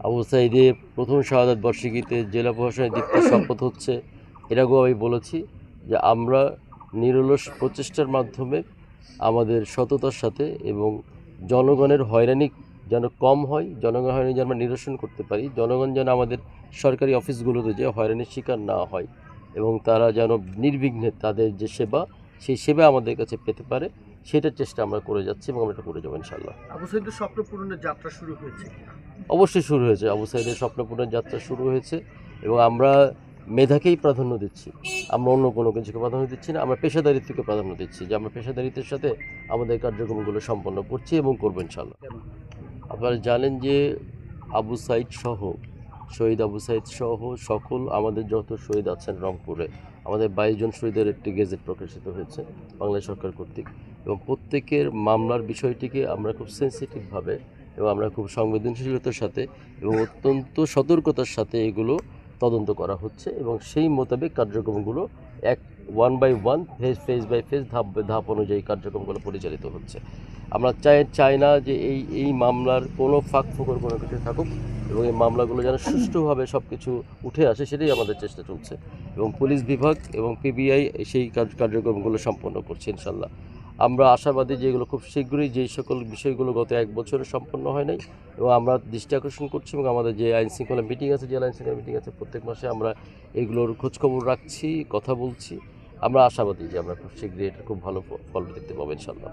আবু সাইদে প্রথম শাহাদাত বার্ষিকীতে জেলা প্রশাসনের দীপ্ত শপথ হচ্ছে এর আগেও আমি বলেছি যে আমরা নিরলস প্রচেষ্টার মাধ্যমে আমাদের সততার সাথে এবং জনগণের হয়রানি যেন কম হয় জনগণ হয়রানি যেন আমরা নিরসন করতে পারি, জনগণ যেন আমাদের সরকারি অফিসগুলোতে যে হয়রানির শিকার না হয় এবং তারা যেন নির্বিঘ্নে তাদের যে সেবা সেই সেবা আমাদের কাছে পেতে পারে সেটার চেষ্টা আমরা করে যাচ্ছি এবং আমরা এটা করে যাব ইনশাল্লাহ আবু সাইদের স্বপ্ন পূরণের যাত্রা শুরু হয়েছে অবশ্যই শুরু হয়েছে। আবু সাইদের স্বপ্নপূর্ণের যাত্রা শুরু হয়েছে এবং আমরা মেধাকেই প্রাধান্য দিচ্ছি। আমরা অন্য কোনো কিছুকে প্রাধান্য দিচ্ছি না আমরা পেশাদারিত্বকে প্রাধান্য দিচ্ছি যে আমরা পেশাদারিত্বের সাথে আমাদের কার্যক্রমগুলো সম্পন্ন করছি এবং করব ইনশাল্লাহ আপনারা জানেন যে আবু সাইদ সহ শহীদ আবু সাইদ সহ সকল আমাদের যত শহীদ আছেন রংপুরে, আমাদের বাইশ জন শহীদের একটি গেজেট প্রকাশিত হয়েছে বাংলাদেশ সরকার কর্তৃক। এবং প্রত্যেকের মামলার বিষয়টিকে আমরা খুব সেন্সিটিভভাবে এবং আমরা খুব সংবেদনশীলতার সাথে এবং অত্যন্ত সতর্কতার সাথে এগুলো তদন্ত করা হচ্ছে এবং সেই মোতাবেক কার্যক্রমগুলো এক one by one phase phase by phase ধাপ ধাপ অনুযায়ী কার্যক্রমগুলো পরিচালিত হচ্ছে। আমরা চাই চাই না যে এই এই মামলার কোনো ফাঁক ফোকর কোনো কিছু থাকুক এবং এই মামলাগুলো যেন সুষ্ঠুভাবে সব কিছু উঠে আসে সেটাই আমাদের চেষ্টা চলছে এবং পুলিশ বিভাগ এবং পিবিআই সেই কার্য- কার্যক্রমগুলো সম্পন্ন করছে ইনশাল্লাহ। আমরা আশাবাদী যে এগুলো খুব শীঘ্রই যেই সকল বিষয়গুলো গত এক বছরে সম্পন্ন হয় নাই এবং আমরা দৃষ্টি আকর্ষণ করছি এবং আমাদের যে আইন শৃঙ্খলা মিটিং আছে, জেলা আইন শৃঙ্খলা মিটিং আছে, প্রত্যেক মাসে আমরা এগুলোর খোঁজখবর রাখছি, কথা বলছি। আমরা আশাবাদী যে আমরা খুব শীঘ্রই এটা খুব ভালো ফল দেখতে পাবো ইনশাল্লাহ